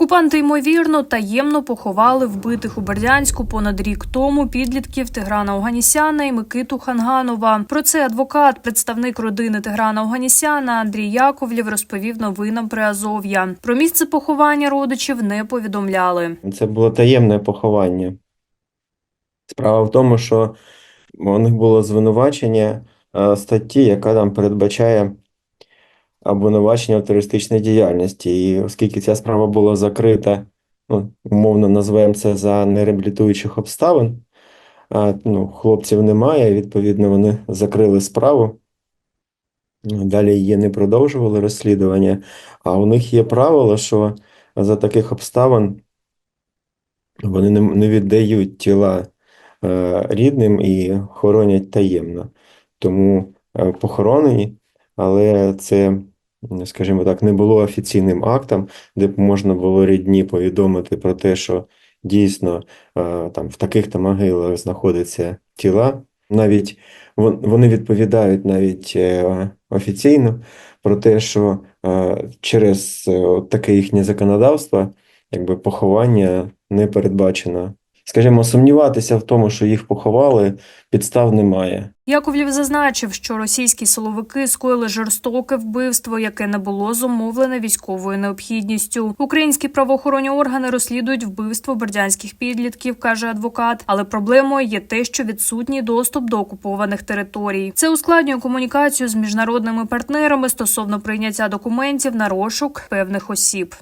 Окупанти ймовірно таємно поховали вбитих у Бердянську понад рік тому підлітків Тиграна Оганісяна і Микиту Ханганова. Про це адвокат, представник родини Тиграна Оганісяна Андрій Яковлєв розповів новинам при Азов'я. Про місце поховання родичів не повідомляли. Це було таємне поховання. Справа в тому, що у них було звинувачення е, статті, яка там передбачає обвинувачення в терористичній діяльності. І оскільки ця справа була закрита, ну, умовно назвемо це за нереабілітуючих обставин, а, ну, хлопців немає, відповідно, вони закрили справу. Далі її не продовжували розслідування. А у них є правило, що за таких обставин вони не, віддають тіла е, рідним і хоронять таємно. Тому е, похоронені, але це, скажімо так, не було офіційним актом, де б можна було рідні повідомити про те, що дійсно е, там в таких-то могилах знаходяться тіла. Навіть вон- вони відповідають навіть е, офіційно про те, що е, через таке їхнє законодавство якби поховання не передбачено. Скажімо, сумніватися в тому, що їх поховали, підстав немає. Яковлєв зазначив, що російські силовики скоїли жорстоке вбивство, яке не було зумовлене військовою необхідністю. Українські правоохоронні органи розслідують вбивство бердянських підлітків, каже адвокат. Але проблемою є те, що відсутній доступ до окупованих територій. Це ускладнює комунікацію з міжнародними партнерами стосовно прийняття документів на розшук певних осіб.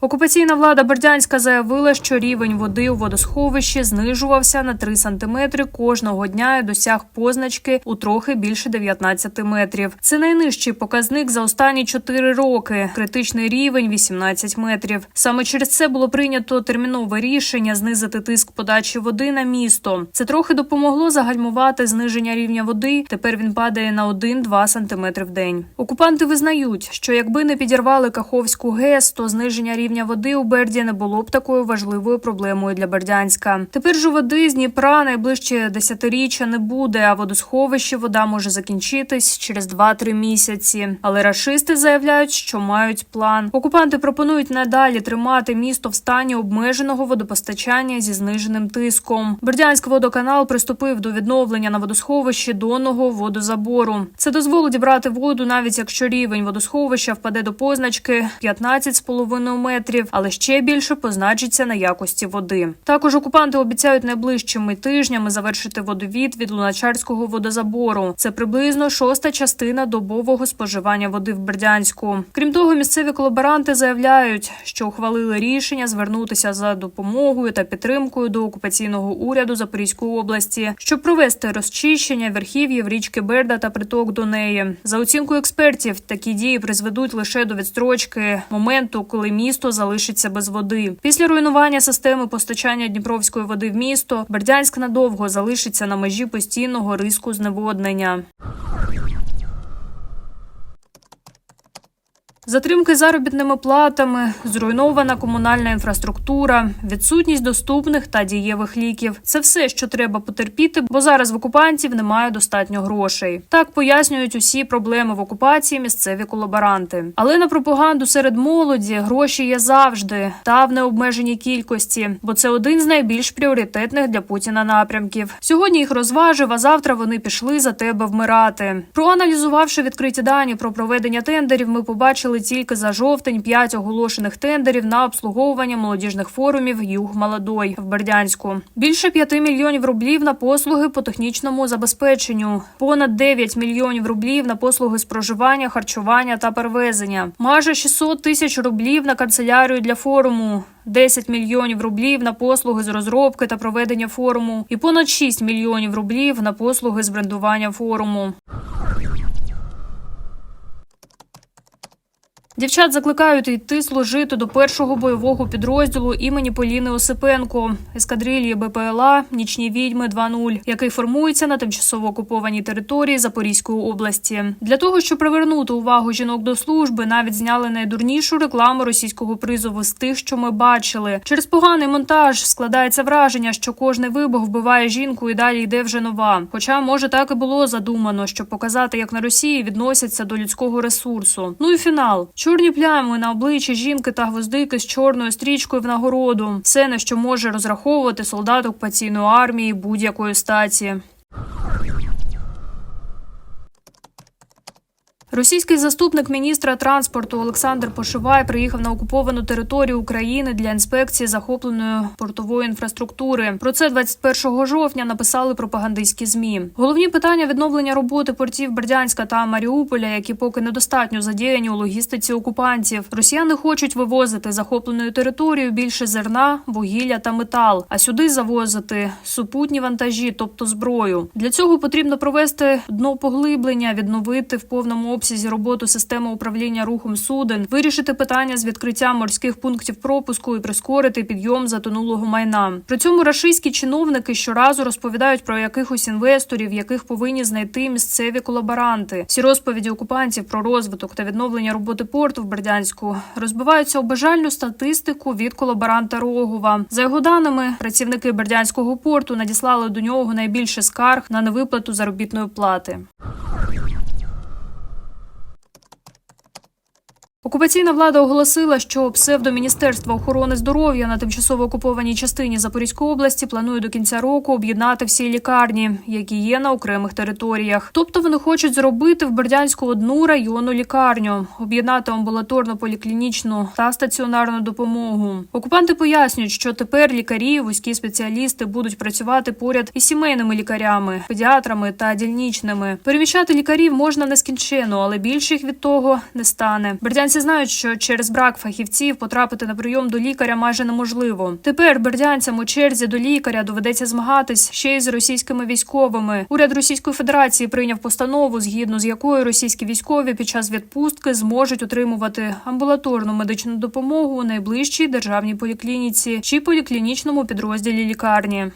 Окупаційна влада Бердянська заявила, що рівень води у водосховищі знижувався на 3 сантиметри кожного дня і досяг позначки у трохи більше 19 метрів. Це найнижчий показник за останні 4 роки. Критичний рівень 18 метрів. Саме через це було прийнято термінове рішення знизити тиск подачі води на місто. Це трохи допомогло загальмувати зниження рівня води. Тепер він падає на 1-2 сантиметри в день. Окупанти визнають, що якби не підірвали Каховську ГЕС, то зниження рівня води у Берді не було б такою важливою проблемою для Бердянська. Тепер же води з Дніпра найближче десятиріччя не буде, а водосховище вода може закінчитись через 2-3 місяці. Але рашисти заявляють, що мають план. Окупанти пропонують надалі тримати місто в стані обмеженого водопостачання зі зниженим тиском. Бердянськ водоканал приступив до відновлення на водосховищі донного водозабору. Це дозволить брати воду, навіть якщо рівень водосховища впаде до позначки 15,5 метрів, але ще більше позначиться на якості води. Також окупанти обіцяють найближчими тижнями завершити водовід від Луначарського водозабору. Це приблизно шоста частина добового споживання води в Бердянську. Крім того, місцеві колаборанти заявляють, що ухвалили рішення звернутися за допомогою та підтримкою до окупаційного уряду Запорізької області, щоб провести розчищення верхів'їв річки Берда та приток до неї. За оцінкою експертів, такі дії призведуть лише до відстрочки моменту, коли місто залишиться без води. Після руйнування системи постачання Дніпровської води в місто Бердянськ надовго залишиться на межі постійного риску зневоднення. Затримки заробітними платами, зруйнована комунальна інфраструктура, відсутність доступних та дієвих ліків це все, що треба потерпіти, бо зараз в окупантів немає достатньо грошей. Так пояснюють усі проблеми в окупації місцеві колаборанти. Але на пропаганду серед молоді гроші є завжди та в необмеженій кількості, бо це один з найбільш пріоритетних для Путіна напрямків. Сьогодні їх розважив, а завтра вони пішли за тебе вмирати. Проаналізувавши відкриті дані про проведення тендерів, ми побачили тільки за жовтень 5 оголошених тендерів на обслуговування молодіжних форумів Юг Молодой в Бердянську. Більше 5 мільйонів рублів на послуги по технічному забезпеченню, понад 9 мільйонів рублів на послуги з проживання, харчування та перевезення, майже 600 тисяч рублів на канцелярію для форуму. 10 мільйонів рублів на послуги з розробки та проведення форуму і понад 6 мільйонів рублів на послуги з брендування форуму. Дівчат закликають йти служити до першого бойового підрозділу імені Поліни Осипенко, ескадрилії БПЛА Нічні відьми 2.0, який формується на тимчасово окупованій території Запорізької області. Для того щоб привернути увагу жінок до служби, навіть зняли найдурнішу рекламу російського призову з тих, що ми бачили. Через поганий монтаж складається враження, що кожний вибух вбиває жінку і далі йде вже нова. Хоча може так і було задумано, щоб показати, як на Росії відносяться до людського ресурсу. Ну і фінал: чорні плями на обличчі жінки та гвоздики з чорною стрічкою в нагороду. Все на що може розраховувати солдат окупаційної армії будь-якої статі. Російський заступник міністра транспорту Олександр Пошивай приїхав на окуповану територію України для інспекції захопленої портової інфраструктури. Про це 21 жовтня написали пропагандистські змі. Головні питання відновлення роботи портів Бердянська та Маріуполя, які поки недостатньо задіяні у логістиці окупантів. Росіяни хочуть вивозити захопленою територією більше зерна, вугілля та метал, а сюди завозити супутні вантажі, тобто зброю. Для цього потрібно провести дно поглиблення, відновити в повному обсязі роботу системи управління рухом суден, вирішити питання з відкриттям морських пунктів пропуску і прискорити підйом затонулого майна. При цьому рашистські чиновники щоразу розповідають про якихось інвесторів, яких повинні знайти місцеві колаборанти. Всі розповіді окупантів про розвиток та відновлення роботи порту в Бердянську розбиваються у бажальну статистику від колаборанта Рогова. За його даними, працівники Бердянського порту надіслали до нього найбільше скарг на невиплату заробітної плати. Окупаційна влада оголосила, що псевдоміністерство охорони здоров'я на тимчасово окупованій частині Запорізької області планує до кінця року об'єднати всі лікарні, які є на окремих територіях. Тобто вони хочуть зробити в Бердянську одну районну лікарню, об'єднати амбулаторно поліклінічну та стаціонарну допомогу. Окупанти пояснюють, що тепер лікарі, вузькі спеціалісти будуть працювати поряд із сімейними лікарями, педіатрами та дільничними. Переміщати лікарів можна нескінченно, але більше їх від того не стане. Бердянці знають, що через брак фахівців потрапити на прийом до лікаря майже неможливо. Тепер бердянцям у черзі до лікаря доведеться змагатись ще й з російськими військовими. Уряд Російської Федерації прийняв постанову, згідно з якою російські військові під час відпустки зможуть отримувати амбулаторну медичну допомогу у найближчій державній поліклініці чи поліклінічному підрозділі лікарні.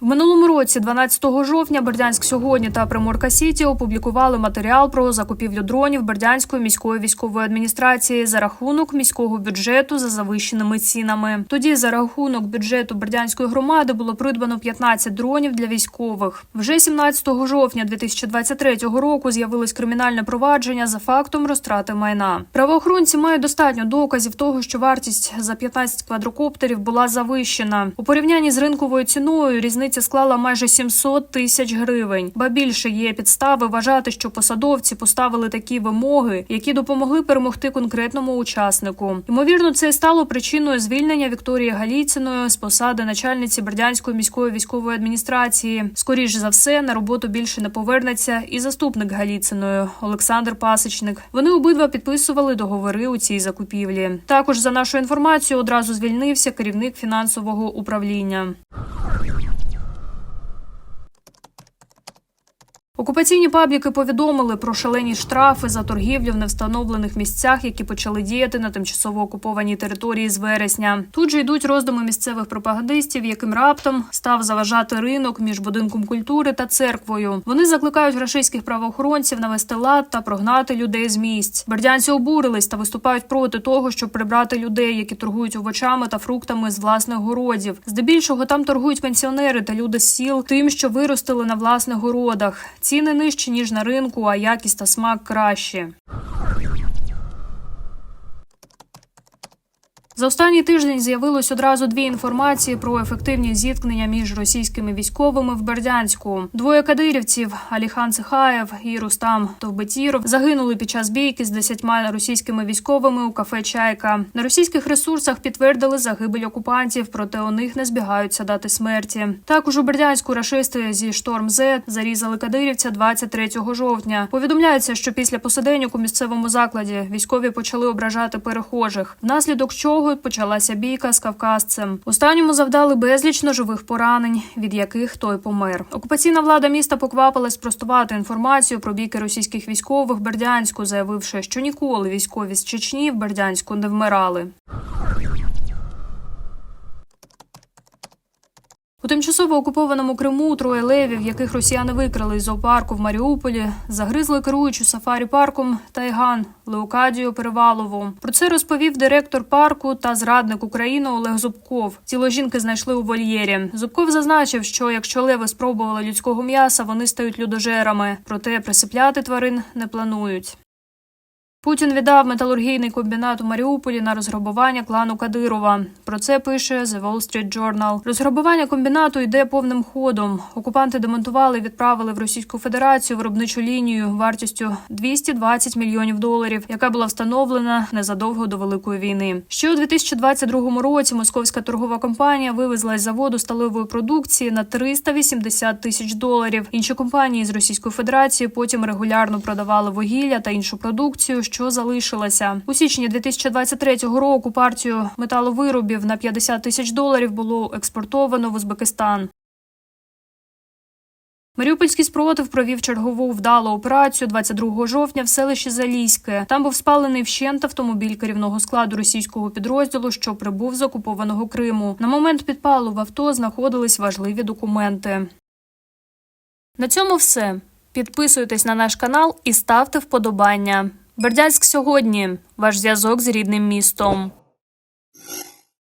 В минулому році, 12 жовтня, Бердянськ сьогодні та Приморка Сіті опублікували матеріал про закупівлю дронів Бердянської міської військової адміністрації за рахунок міського бюджету за завищеними цінами. Тоді за рахунок бюджету Бердянської громади було придбано 15 дронів для військових. Вже 17 жовтня 2023 року з'явилось кримінальне провадження за фактом розтрати майна. Правоохоронці мають достатньо доказів того, що вартість за 15 квадрокоптерів була завищена. У порівнянні з ринковою ціною різниця склала майже 700 тисяч гривень. Ба більше є підстави вважати, що посадовці поставили такі вимоги, які допомогли перемогти конкретному учаснику. Ймовірно, це стало причиною звільнення Вікторії Галіциної з посади начальниці Бердянської міської військової адміністрації. Скоріш за все на роботу більше не повернеться і заступник Галіциної Олександр Пасечник. Вони обидва підписували договори у цій закупівлі. Також за нашою інформацією одразу звільнився керівник фінансового управління. Окупаційні пабліки повідомили про шалені штрафи за торгівлю в невстановлених місцях, які почали діяти на тимчасово окупованій території з вересня. Тут же йдуть роздуми місцевих пропагандистів, яким раптом став заважати ринок між будинком культури та церквою. Вони закликають рашистських правоохоронців навести лад та прогнати людей з місць. Бердянці обурились та виступають проти того, щоб прибрати людей, які торгують овочами та фруктами з власних городів. Здебільшого там торгують пенсіонери та люди з сіл тим, що виростили на власних городах. Ціни нижчі ніж на ринку, а якість та смак кращі. За останній тиждень з'явилось одразу дві інформації про ефективні зіткнення між російськими військовими в Бердянську. Двоє кадирівців Аліхан Цехаєв і Рустам Товбетіров загинули під час бійки з десятьма російськими військовими у кафе Чайка. На російських ресурсах підтвердили загибель окупантів, проте у них не збігаються дати смерті. Також у Бердянську рашисти зі шторм З зарізали кадирівця 23 жовтня. Повідомляється, що після посаденьок у місцевому закладі військові почали ображати перехожих, внаслідок чого цього почалася бійка з кавказцем. Останньому завдали безліч ножових поранень, від яких той помер. Окупаційна влада міста поквапилась спростувати інформацію про бійки російських військових Бердянську, заявивши, що ніколи військові з Чечні в Бердянську не вмирали. У тимчасово окупованому Криму троє левів, яких росіяни викрали із зоопарку в Маріуполі, загризли керуючу сафарі парком Тайган Леокадію Перевалову. Про це розповів директор парку та зрадник України Олег Зубков. Тіло жінки знайшли у вольєрі. Зубков зазначив, що якщо леви спробували людського м'яса, вони стають людожерами. Проте присипляти тварин не планують. Путін віддав металургійний комбінат у Маріуполі на розграбування клану Кадирова. Про це пише The Wall Street Journal. Розграбування комбінату йде повним ходом. Окупанти демонтували і відправили в Російську Федерацію виробничу лінію вартістю 220 мільйонів доларів, яка була встановлена незадовго до великої війни. Ще у 2022 році московська торгова компанія вивезла із заводу сталевої продукції на 380 тисяч доларів. Інші компанії з Російської Федерації потім регулярно продавали вугілля та іншу продукцію, що залишилася у січні 2023 року. Партію металовиробів на 50 тисяч доларів було експортовано в Узбекистан. Маріупольський спротив провів чергову вдалу операцію 22 жовтня в селищі Залізьке. Там був спалений вщент автомобіль керівного складу російського підрозділу, що прибув з окупованого Криму. На момент підпалу в авто знаходились важливі документи. На цьому все. Підписуйтесь на наш канал і ставте вподобання. Бердянськ сьогодні. Ваш зв'язок з рідним містом.